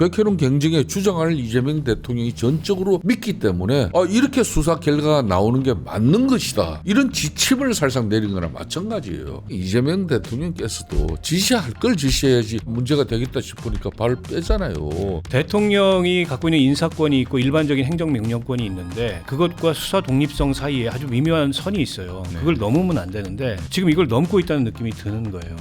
백혜론 경쟁에 주장할 이재명 대통령이 전적으로 믿기 때문에 아, 이렇게 수사 결과가 나오는 게 맞는 것이다. 이런 지침을 살상 내린 거나 마찬가지예요. 이재명 대통령께서도 지시할 걸 지시해야지 문제가 되겠다 싶으니까 발을 빼잖아요. 대통령이 갖고 있는 인사권이 있고 일반적인 행정명령권이 있는데 그것과 수사 독립성 사이에 아주 미묘한 선이 있어요. 그걸 넘으면 안 되는데 지금 이걸 넘고 있다는 느낌이 드는 거예요.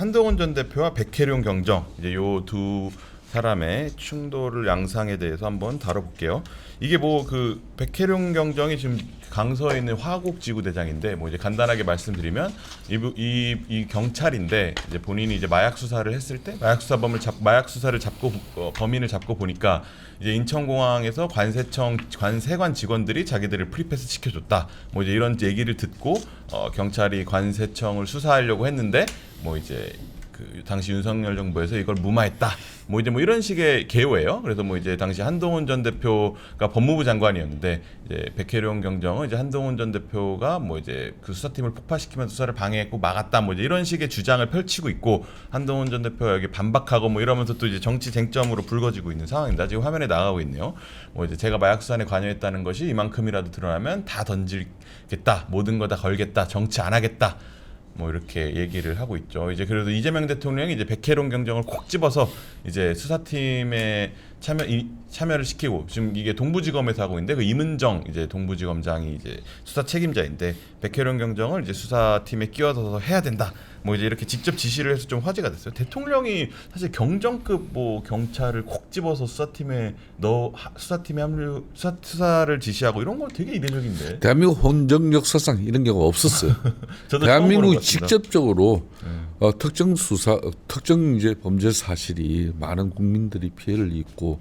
한동훈 전 대표와 백혜룡 경정 이제 요두 사람의 충돌을 양상에 대해서 한번 다뤄볼게요. 이게 뭐 그 백혜룡 경정이 지금 강서에 있는 화곡 지구 대장인데 뭐 이제 간단하게 말씀드리면 이, 이, 이 경찰인데 이제 본인이 이제 마약 수사를 했을 때 마약 수사범을 잡 마약 수사를 잡고 어, 범인을 잡고 보니까 이제 인천공항에서 관세청 관세관 직원들이 자기들을 프리패스 시켜줬다 뭐 이제 이런 얘기를 듣고 어, 경찰이 관세청을 수사하려고 했는데 뭐 이제 그 당시 윤석열 정부에서 이걸 무마했다. 뭐 이제 뭐 이런 식의 개요예요. 그래서 뭐 이제 당시 한동훈 전 대표가 법무부 장관이었는데 이제 백혜룡 경정은 이제 한동훈 전 대표가 뭐 이제 그 수사팀을 폭파시키면 수사를 방해했고 막았다. 뭐 이제 이런 식의 주장을 펼치고 있고 한동훈 전 대표가 여기 반박하고 뭐 이러면서 또 이제 정치 쟁점으로 불거지고 있는 상황입니다. 지금 화면에 나가고 있네요. 뭐 이제 제가 마약 수사에 관여했다는 것이 이만큼이라도 드러나면 다 던지겠다. 모든 거 다 걸겠다. 정치 안 하겠다. 뭐 이렇게 얘기를 하고 있죠. 이제 그래도 이재명 대통령이 이제 백혜론 경정을 콕 집어서 이제 수사팀에 참여 이, 참여를 시키고 지금 이게 동부지검에서 하고 있는데 그 임은정 이제 동부지검장이 이제 수사 책임자인데 백혜론 경정을 이제 수사팀에 끼워서 해야 된다. 뭐 이제 이렇게 직접 지시를 해서 좀 화제가 됐어요. 대통령이 사실 경정급 뭐 경찰을 콕 집어서 수사팀에 넣 하- 수사팀에 합류 수사, 수사를 지시하고 이런 건 되게 이례적인데. 대한민국 헌정 역사상 이런 경우가 없었어요. 같습니다. 직접적으로 어, 특정 수사, 어, 특정 이제 범죄 사실이 많은 국민들이 피해를 입고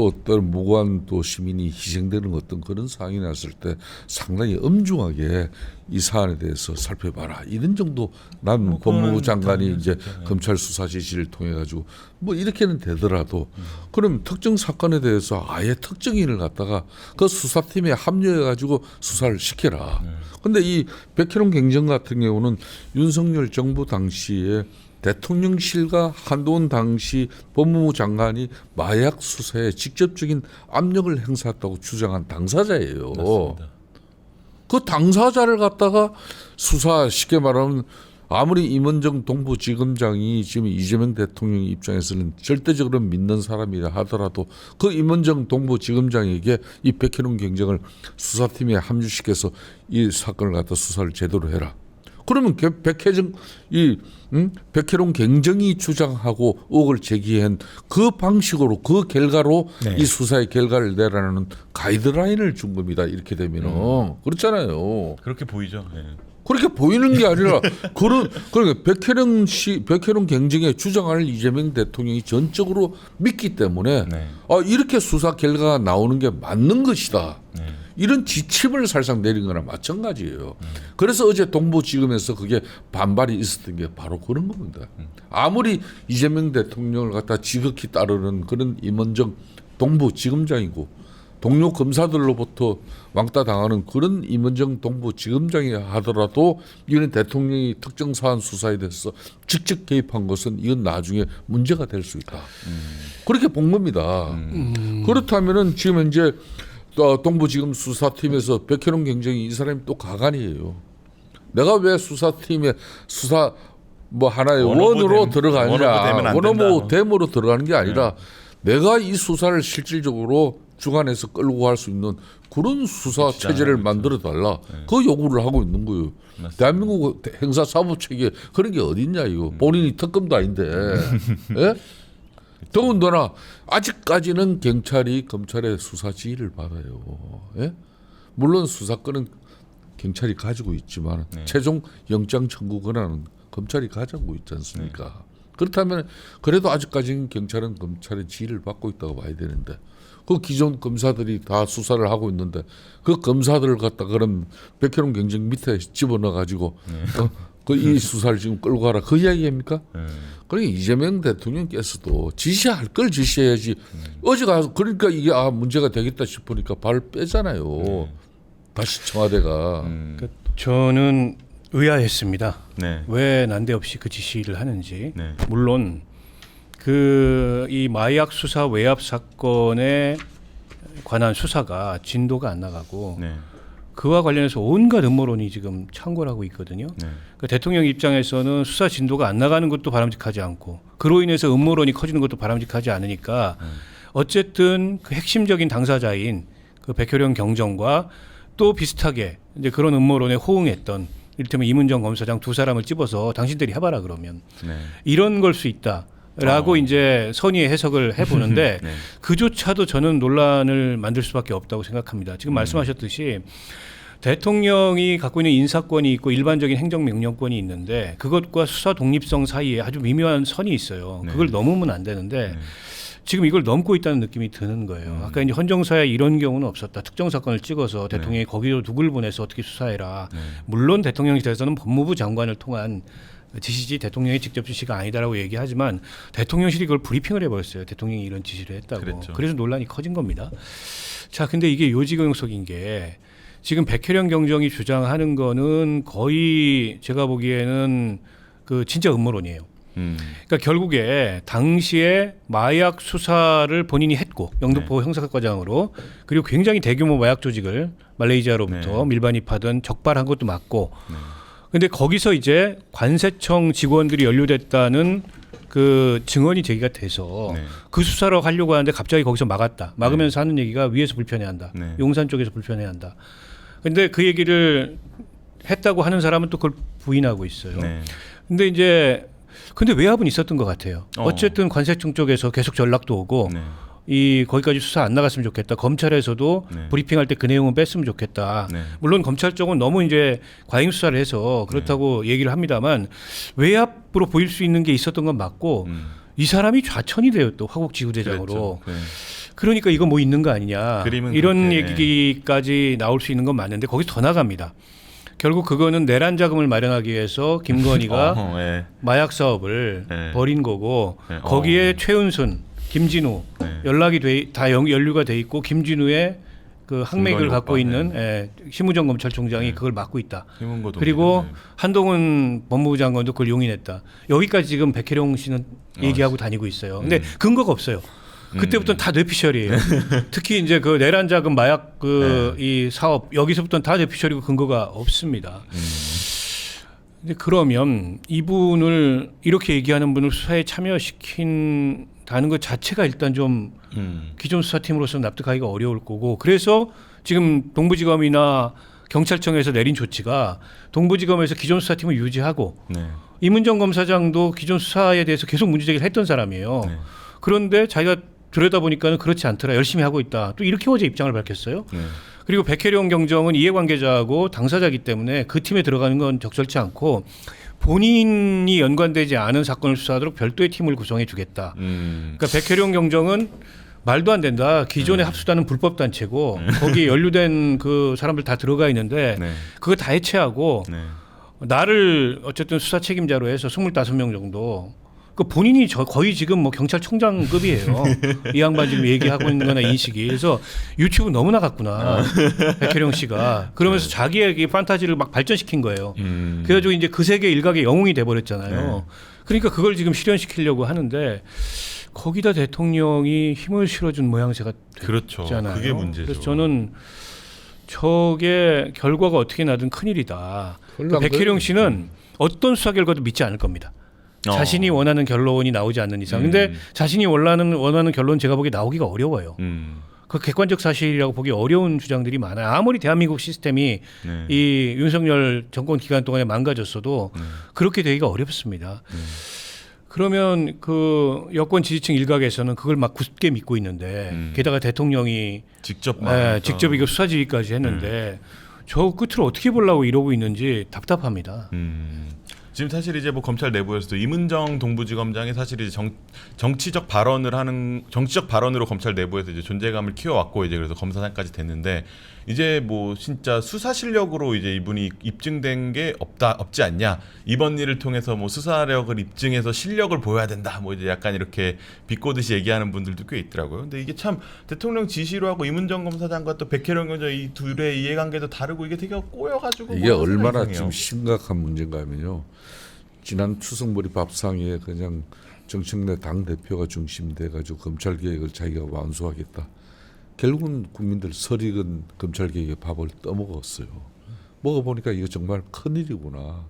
또 어떤 무고한 또 시민이 희생되는 어떤 그런 상황이 났을 때 상당히 엄중하게 이 사안에 대해서 살펴봐라 이런 정도 난 뭐 법무부 장관이 이제 네. 검찰 수사 지시를 통해 가지고 뭐 이렇게는 되더라도 그럼 특정 사건에 대해서 아예 특정인을 갖다가 그 수사팀에 합류해 가지고 수사를 시켜라. 근데 이 백혜룡 경정 같은 경우는 윤석열 정부 당시에 대통령실과 한동훈 당시 법무부 장관이 마약 수사에 직접적인 압력을 행사했다고 주장한 당사자예요. 맞습니다. 그 당사자를 갖다가 수사 쉽게 말하면 아무리 임원정 동부지검장이 지금 이재명 대통령 입장에서는 절대적으로 믿는 사람이라 하더라도 그 임원정 동부지검장에게 이 백혜룡 경쟁을 수사팀에 합류시켜서 이 사건을 갖다 수사를 제대로 해라. 그러면 개- 백혜정 이 음? 백혜룡 경정이 주장하고 의혹을 제기한 그 방식으로 그 결과로 네. 이 수사의 결과를 내라는 가이드라인을 준 겁니다. 이렇게 되면은 그렇잖아요. 그렇게 보이죠. 예. 그렇게 보이는 게 아니라 그런 그러니까 백혜령 씨 백혜령 경쟁에 주장할 이재명 대통령이 전적으로 믿기 때문에 네. 아 이렇게 수사 결과가 나오는 게 맞는 것이다. 네. 이런 지침을 살상 내린 거나 마찬가지예요. 그래서 어제 동부지검에서 그게 반발이 있었던 게 바로 그런 겁니다. 아무리 이재명 대통령을 갖다 지극히 따르는 그런 임원정 동부지검장이고 동료 검사들로부터 왕따 당하는 그런 임원정 동부지검장이 하더라도 이는 대통령이 특정 사안 수사에 대해서 직접 개입한 것은 이건 나중에 문제가 될 수 있다. 그렇게 본 겁니다. 그렇다면은 지금 현재 또 동부지검 수사팀에서 백혜룡 경쟁이 이 사람이 또 가관이에요. 내가 왜 수사팀에 수사 뭐 하나의 원으로 댐- 들어가느냐 된다. 댐으로 들어가는 게 아니라 내가 이 수사를 실질적으로 주관해서 끌고 갈 수 있는 그런 수사 체제를 만들어 달라. 그 요구를 하고 있는 거예요. 맞습니다. 대한민국 행사 사법 체계 그런 게 어딨냐 이거. 본인이 특검도 아닌데. 예? 더군다나 아직까지는 경찰이 검찰의 수사 지휘를 받아요. 예? 물론 수사권은 경찰이 가지고 있지만 네. 최종 영장 청구 권한은 검찰이 가지고 있지 않습니까? 그렇다면 그래도 아직까지는 경찰은 검찰의 지휘를 받고 있다고 봐야 되는데 그 기존 검사들이 다 수사를 하고 있는데 그 검사들을 갖다 그럼 백혜룡 경쟁 밑에 집어넣어 가지고 어, 그 이 수사를 지금 끌고 가라 그 이야기입니까? 예. 그러니까 이재명 대통령께서도 지시할 걸 지시해야지. 어제 가서 그러니까 이게 아 문제가 되겠다 싶으니까 발을 빼잖아요. 다시 청와대가. 음. 그 저는 의아했습니다. 네. 왜 난데없이 그 지시를 하는지. 네. 물론 그 이 마약 수사 외압 사건에 관한 수사가 진도가 안 나가고 네. 그와 관련해서 온갖 음모론이 지금 창궐하고 있거든요. 네. 그 대통령 입장에서는 수사 진도가 안 나가는 것도 바람직하지 않고 그로 인해서 음모론이 커지는 것도 바람직하지 않으니까 어쨌든 그 핵심적인 당사자인 그 백효령 경정과 또 비슷하게 이제 그런 음모론에 호응했던 이를테면 이문정 검사장 두 사람을 집어서 당신들이 해봐라 그러면 네. 이런 걸 수 있다 라고 어. 이제 선의의 해석을 해보는데 네. 그조차도 저는 논란을 만들 수밖에 없다고 생각합니다. 지금 말씀하셨듯이 대통령이 갖고 있는 인사권이 있고 일반적인 행정명령권이 있는데 그것과 수사 독립성 사이에 아주 미묘한 선이 있어요. 네. 그걸 넘으면 안 되는데 네. 지금 이걸 넘고 있다는 느낌이 드는 거예요. 아까 이제 헌정사에 이런 경우는 없었다. 특정 사건을 찍어서 대통령이 거기로 누굴 보내서 어떻게 수사해라. 네. 물론 대통령실에서는 법무부 장관을 통한 지시지 대통령의 직접 지시가 아니다라고 얘기하지만 대통령실이 그걸 브리핑을 해버렸어요. 대통령이 이런 지시를 했다고. 그랬죠. 그래서 논란이 커진 겁니다. 자, 근데 이게 요지경석인 게 지금 백혜령 경정이 주장하는 거는 거의 제가 보기에는 그 진짜 음모론이에요. 음. 그러니까 결국에 당시에 마약 수사를 본인이 했고 영등포 형사과장으로 그리고 굉장히 대규모 마약 조직을 말레이시아로부터 네. 밀반입하던 적발한 것도 맞고 근데 거기서 이제 관세청 직원들이 연루됐다는 그 증언이 제기가 돼서 네. 그 수사를 하려고 하는데 갑자기 거기서 막았다. 막으면서 하는 얘기가 위에서 불편해한다. 네. 용산 쪽에서 불편해한다. 근데 그 얘기를 했다고 하는 사람은 또 그걸 부인하고 있어요. 네. 근데 이제 근데 외압은 있었던 것 같아요. 어. 어쨌든 관세청 쪽에서 계속 전락도 오고 네. 이 거기까지 수사 안 나갔으면 좋겠다. 검찰에서도 네. 브리핑할 때 그 내용은 뺐으면 좋겠다. 네. 물론 검찰 쪽은 너무 이제 과잉 수사를 해서 그렇다고 네. 얘기를 합니다만 외압으로 보일 수 있는 게 있었던 건 맞고 음. 이 사람이 좌천이 되어 또 화곡 지구대장으로 그랬죠. 네. 그러니까 이거 뭐 있는 거 아니냐 그림은 이런 그렇게, 얘기까지 나올 수 있는 건 맞는데 거기서 더 나갑니다. 결국 그거는 내란 자금을 마련하기 위해서 김건희가 어허, 예. 마약 사업을 네. 벌인 거고 네. 거기에 어. 최은순, 김진우 네. 연락이 돼, 다 연- 연루가 돼 있고 김진우의 그 김건희 갖고 오빠, 있는 네. 예, 심우정 검찰총장이 그걸 맡고 있다. 그리고 네. 한동훈 법무부 장관도 그걸 용인했다. 여기까지 지금 백혜룡 씨는 어. 얘기하고 다니고 있어요. 근데 음. 근거가 없어요. 그때부터는 다 뇌피셜이에요. 특히 이제 그 내란 자금 마약 그 네. 이 사업 여기서부터는 다 뇌피셜이고 근거가 없습니다. 음. 근데 그러면 이분을 이렇게 얘기하는 분을 수사에 참여시킨 다는 것 자체가 일단 좀 음. 기존 수사팀으로서 는 납득하기가 어려울 거고 그래서 지금 동부지검이나 경찰청에서 내린 조치가 동부지검에서 기존 수사팀을 유지하고 네. 이문정 검사장도 기존 수사에 대해서 계속 문제 제기를 했던 사람이에요. 네. 그런데 자기가 들여다 보니까는 그렇지 않더라. 열심히 하고 있다. 또 이렇게 어제 입장을 밝혔어요. 네. 그리고 백혜령 경정은 이해관계자하고 당사자이기 때문에 그 팀에 들어가는 건 적절치 않고 본인이 연관되지 않은 사건을 수사하도록 별도의 팀을 구성해 주겠다. 음. 그러니까 백혜령 경정은 말도 안 된다. 네. 기존의 합수단은 불법 단체고 거기에 연루된 그 사람들 다 들어가 있는데 네. 그거 다 해체하고 네. 나를 어쨌든 수사 책임자로 해서 25명 정도 그 본인이 저 거의 지금 뭐 경찰청장급이에요. 이 양반 지금 얘기하고 있는 거나 인식이. 그래서 유튜브 너무 나 갔구나. 백혜령 씨가. 그러면서 자기의 이 판타지를 막 발전시킨 거예요. 음. 그래가지고 이제 그 세계 일각의 영웅이 돼버렸잖아요. 네. 그러니까 그걸 지금 실현시키려고 하는데 거기다 대통령이 힘을 실어준 모양새가 그렇죠. 됐잖아요. 그게 문제죠. 그래서 저는 저게 결과가 어떻게 나든 큰일이다. 혼란 백혜령. 씨는 어떤 수사 결과도 믿지 않을 겁니다. 어. 자신이 원하는 결론이 나오지 않는 이상. 근데 음. 자신이 원하는 원하는 결론 제가 보기에 나오기가 어려워요. 음. 그 객관적 사실이라고 보기 어려운 주장들이 많아요. 아무리 대한민국 시스템이 네. 이 윤석열 정권 기간 동안에 망가졌어도 네. 그렇게 되기가 어렵습니다. 그러면 그 여권 지지층 일각에서는 그걸 막 굳게 믿고 있는데 음. 게다가 대통령이 직접 예. 직접 이거 수사 지휘까지 했는데 저 끝을 어떻게 보려고 이러고 있는지 답답합니다. 음. 지금 사실 이제 뭐 검찰 내부에서도 이문정 동부지검장이 사실 이제 정, 정치적 발언을 하는 정치적 발언으로 검찰 내부에서 이제 존재감을 키워왔고 이제 그래서 검사장까지 됐는데 이제 뭐 진짜 수사 실력으로 이제 이분이 입증된 게 없다 없지 않냐 이번 일을 통해서 뭐 수사력을 입증해서 실력을 보여야 된다 뭐 이제 약간 이렇게 비꼬듯이 얘기하는 분들도 꽤 있더라고요. 근데 이게 참 대통령 지시로 하고 이문정 검사장과 또 백혜령 검사 이 둘의 이해관계도 다르고 이게 되게 꼬여가지고 이게 뭐 얼마나 이상해요. 지금 심각한 문제인가 하면요. 지난 추석머리 밥상에 그냥 정청래 당 대표가 중심돼 가지고 검찰 개혁을 자기가 완수하겠다. 결국은 국민들 설익은 검찰 개혁의 밥을 떠먹었어요. 먹어 보니까 이거 정말 큰 일이구나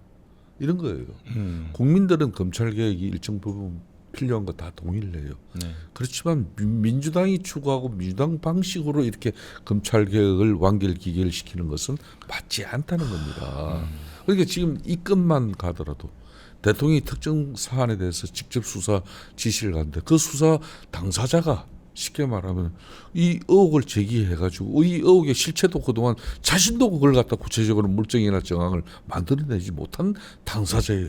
이런 거예요. 음. 국민들은 검찰 개혁이 일정 부분 필요한 거 다 동의해요. 네. 그렇지만 민- 민주당이 추구하고 민주당 방식으로 이렇게 검찰 개혁을 완결 기결 시키는 것은 맞지 않다는 겁니다. 그러니까 지금 이 건만 가더라도 대통령이 특정 사안에 대해서 직접 수사 지시를 하는데 그 수사 당사자가 쉽게 말하면 이 의혹을 제기해가지고 이 의혹의 실체도 그동안 자신도 그걸 갖다 구체적으로 물증이나 정황을 만들어내지 못한 당사자예요.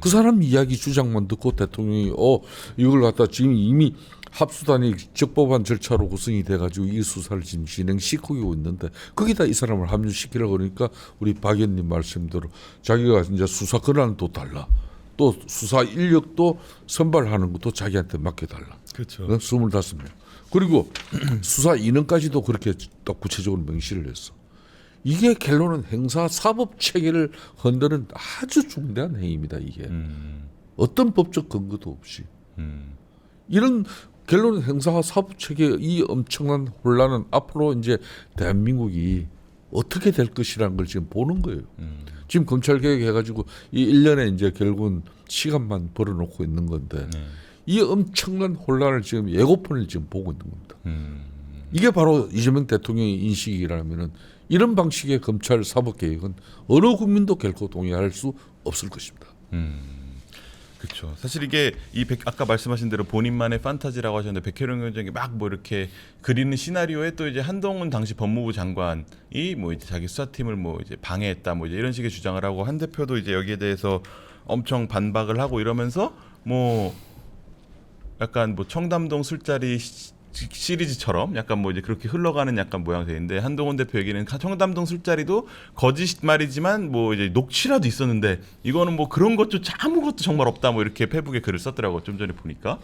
그 사람 이야기 주장만 듣고 대통령이 어 이걸 갖다 지금 이미 합수단이 적법한 절차로 구성이 돼가지고 이 수사를 지금 진행 시키고 있는데 거기다 이 사람을 합류시키려고 그러니까 우리 박 의원님 말씀대로 자기가 이제 수사 권한도 달라. 또 수사 인력도 선발하는 것도 자기한테 맡겨달라. 그렇죠. 어? 25명. 그리고 수사 인원까지도 그렇게 딱 구체적으로 명시를 했어 이게 결론은 행사 사법 체계를 흔드는 아주 중대한 행위입니다 이게 음, 어떤 법적 근거도 없이 음, 이런 결론은 행사 사법 체계 이 엄청난 혼란은 앞으로 이제 대한민국이 어떻게 될 것이라는 걸 지금 보는 거예요. 음. 지금 검찰 개혁 해가지고 이 1년에 이제 결국은 시간만 벌어놓고 있는 건데 네. 이 엄청난 혼란을 지금 예고편을 지금 보고 있는 겁니다. 음. 이게 바로 이재명 대통령의 인식이라면은 이런 방식의 검찰 사법 개혁은 어느 국민도 결코 동의할 수 없을 것입니다. 그렇죠. 사실 이게 이 백, 아까 말씀하신 대로 본인만의 판타지라고 하셨는데 백혜령 위원장이 막 뭐 이렇게 그리는 시나리오에 또 이제 한동훈 당시 법무부 장관이 뭐 이제 자기 수사팀을 뭐 이제 방해했다 뭐 이제 이런 식의 주장을 하고 한 대표도 이제 여기에 대해서 엄청 반박을 하고 이러면서 뭐 약간 뭐 청담동 술자리 시- 시리즈처럼 약간 뭐 이제 그렇게 흘러가는 약간 모양새인데 한동훈 대표 얘기는 청담동 술자리도 거짓말이지만 뭐 이제 녹취라도 있었는데 이거는 뭐 그런 것조차 아무것도 정말 없다 뭐 이렇게 페북에 글을 썼더라고 좀 전에 보니까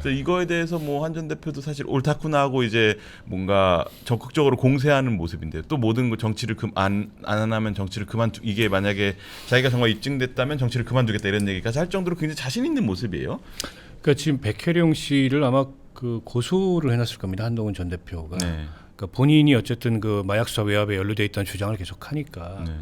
그래서 이거에 대해서 뭐 한 전 대표도 사실 옳다구나 하고 이제 뭔가 적극적으로 공세하는 모습인데 또 모든 거 정치를 금, 안, 안 하면 정치를 그만두 이게 만약에 자기가 정말 입증됐다면 정치를 그만두겠다 이런 얘기까지 할 정도로 굉장히 자신 있는 모습이에요. 그러니까 지금 백혜령 씨를 아마 그 고소를 해놨을 겁니다 한동훈 전 대표가. 네. 그러니까 본인이 어쨌든 그 마약 수사 외압에 연루돼 있다는 주장을 계속 하니까. 네.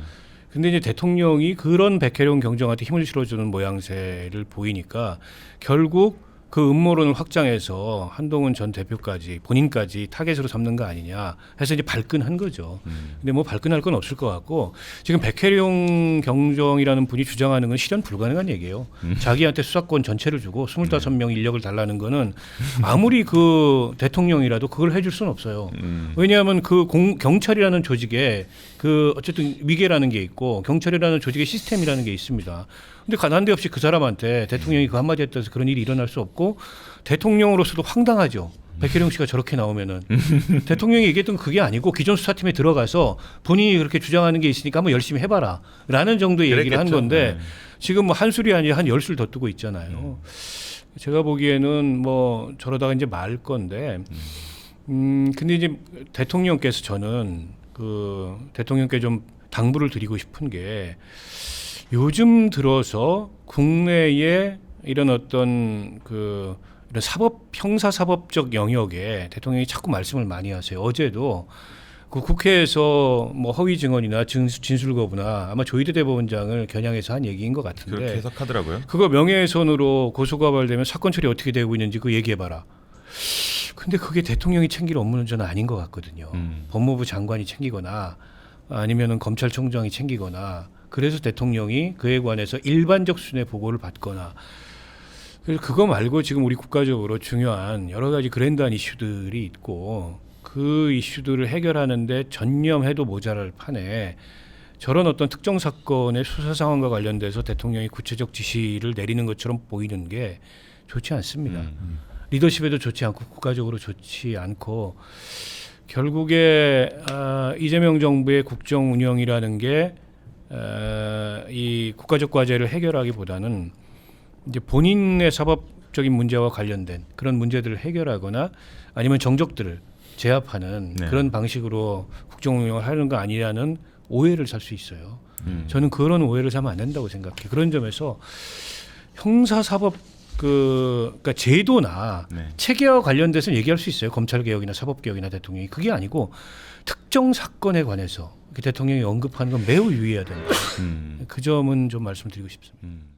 근데 이제 대통령이 그런 백혜령 경정한테 힘을 실어주는 모양새를 보이니까 결국 그 음모론을 확장해서 한동훈 전 대표까지 본인까지 타겟으로 삼는 거 아니냐 해서 이제 발끈한 거죠. 근데 뭐 발끈할 건 없을 것 같고 지금 백혜령 경정이라는 분이 주장하는 건 실현 불가능한 얘기예요. 자기한테 수사권 전체를 주고 25명 인력을 달라는 거는 아무리 그 대통령이라도 그걸 해줄 수는 없어요. 음. 왜냐하면 그 공, 경찰이라는 조직에 그 어쨌든 위계라는 게 있고 경찰이라는 조직의 시스템이라는 게 있습니다. 근데 난데 없이 그 사람한테 대통령이 그 한마디 했다고 해서 그런 일이 일어날 수 없고 대통령으로서도 황당하죠. 백혜령 씨가 저렇게 나오면은 대통령이 얘기했던 그게 아니고 기존 수사팀에 들어가서 본인이 그렇게 주장하는 게 있으니까 한번 열심히 해봐라라는 정도의 얘기를 한. 건데 네. 지금 뭐 한 술이 아니라 한 열 술 더 뜨고 있잖아요. 제가 보기에는 뭐 저러다가 이제 말 건데 음 근데 이제 대통령께서 저는 그 대통령께 좀 당부를 드리고 싶은 게 요즘 들어서 국내에 이런 어떤 그 이런 사법 형사 사법적 영역에 대통령이 자꾸 말씀을 많이 하세요. 어제도 그 국회에서 뭐 허위 증언이나 진술, 진술 거부나 아마 조희대 대법원장을 겨냥해서 한 얘기인 것 같은데 그렇게 해석하더라고요. 그거 명예훼손으로 고소가 발되면 사건 처리 어떻게 되고 있는지 그 얘기해봐라. 근데 그게 대통령이 챙길 업무는 저는 아닌 것 같거든요. 음. 법무부 장관이 챙기거나 아니면은 검찰총장이 챙기거나 그래서 대통령이 그에 관해서 일반적 수준의 보고를 받거나 그래서 그거 말고 지금 우리 국가적으로 중요한 여러 가지 그랜드한 이슈들이 있고 그 이슈들을 해결하는데 전념해도 모자랄 판에 저런 어떤 특정 사건의 수사 상황과 관련돼서 대통령이 구체적 지시를 내리는 것처럼 보이는 게 좋지 않습니다. 음. 리더십에도 좋지 않고 국가적으로 좋지 않고 결국에 아, 이재명 정부의 국정 운영이라는 게 어, 이 국가적 과제를 해결하기보다는 이제 본인의 사법적인 문제와 관련된 그런 문제들을 해결하거나 아니면 정적들을 제압하는 네. 그런 방식으로 국정 운영을 하는 거 아니냐는 오해를 살 수 있어요. 음. 저는 그런 오해를 사면 안 된다고 생각해. 그런 점에서 형사 사법 그 그러니까 제도나 네. 체계와 관련돼서 얘기할 수 있어요. 검찰 개혁이나 사법 개혁이나 대통령이 그게 아니고 특정 사건에 관해서 대통령이 언급하는 건 매우 유의해야 된다. 음. 그 점은 좀 말씀드리고 싶습니다. 음.